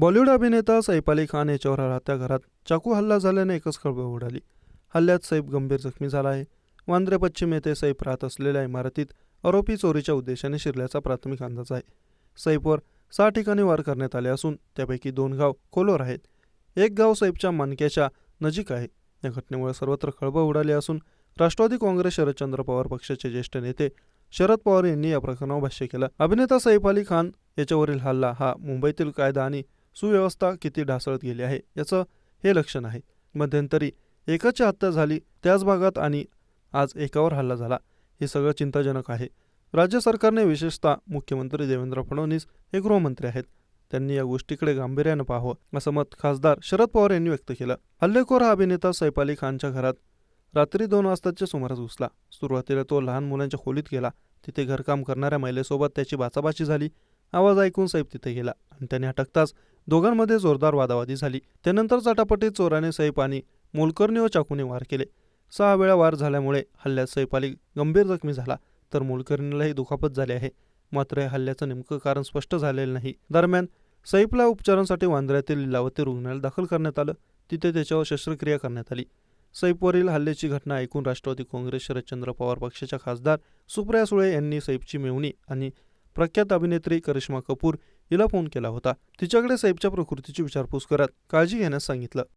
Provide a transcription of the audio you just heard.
बॉलिवूड अभिनेता सैफ अली खान याच्यावर राहत्या घरात चाकू हल्ला झाल्याने एकच खळबळ उडाली. हल्ल्यात सैफ गंभीर जखमी झाला आहे. वांद्रे पश्चिम येथे सैफ राहत असलेल्या इमारतीत आरोपी चोरीच्या उद्देशाने शिरल्याचा प्राथमिक अंदाज आहे. सैफवर सहा ठिकाणी वार करण्यात आले असून त्यापैकी दोन गाव खोलवर आहेत. एक गाव सैफच्या मनक्याच्या नजीक आहे. या घटनेमुळे सर्वत्र खळबळ उडाली असून राष्ट्रवादी काँग्रेस शरदचंद्र पवार पक्षाचे ज्येष्ठ नेते शरद पवार यांनी या प्रकरणावर भाष्य केलं. अभिनेता सैफ अली खान याच्यावरील हल्ला हा मुंबईतील कायदा आणि सुव्यवस्था किती ढासळत गेली आहे याचं हे लक्षण आहे. मध्यंतरी एकाची हत्या झाली त्याच भागात आणि आज एकावर हल्ला झाला. हे सगळं चिंताजनक आहे. राज्य सरकारने विशेषतः मुख्यमंत्री देवेंद्र फडणवीस हे गृहमंत्री आहेत. त्यांनी या गोष्टीकडे गांभीर्यानं पाहावं असं मत खासदार शरद पवार यांनी व्यक्त केलं. हल्लेखोर हा अभिनेता सैफ अली खानच्या घरात रात्री दोन वाजताच्या सुमारास घुसला. सुरुवातीला तो लहान मुलांच्या खोलीत गेला. तिथे घरकाम करणाऱ्या महिलेसोबत त्याची बाचाबाची झाली. आवाज ऐकून सैफ तिथे गेला. आणि त्याने अटकताच दोघांमध्ये जोरदार वादावादी झाली. त्यानंतर चटापटीत चोराने सैफ आणि मोलकर्णी व चाकूने वार केले. सहा वेळा वार झाल्यामुळे हल्ल्यात सैप अली गंभीर जखमी झाला तर मोलकर्णीलाही दुखापत झाली आहे. मात्र या हल्ल्याचं नेमकं कारण स्पष्ट झालेलं नाही. दरम्यान सैफला उपचारांसाठी वांद्र्यातील लिलावती रुग्णालयात दाखल करण्यात आलं. तिथे त्याच्यावर शस्त्रक्रिया करण्यात आली. सैफवरील हल्ल्याची घटना ऐकून राष्ट्रवादी काँग्रेस शरदचंद्र पवार पक्षाच्या खासदार सुप्रिया सुळे यांनी सैफची मेवणी आणि प्रख्यात अभिनेत्री करिश्मा कपूर हिला फोन केला होता. तिच्याकडे सैफच्या प्रकृतीची विचारपूस करत काळजी घेण्यास सांगितलं.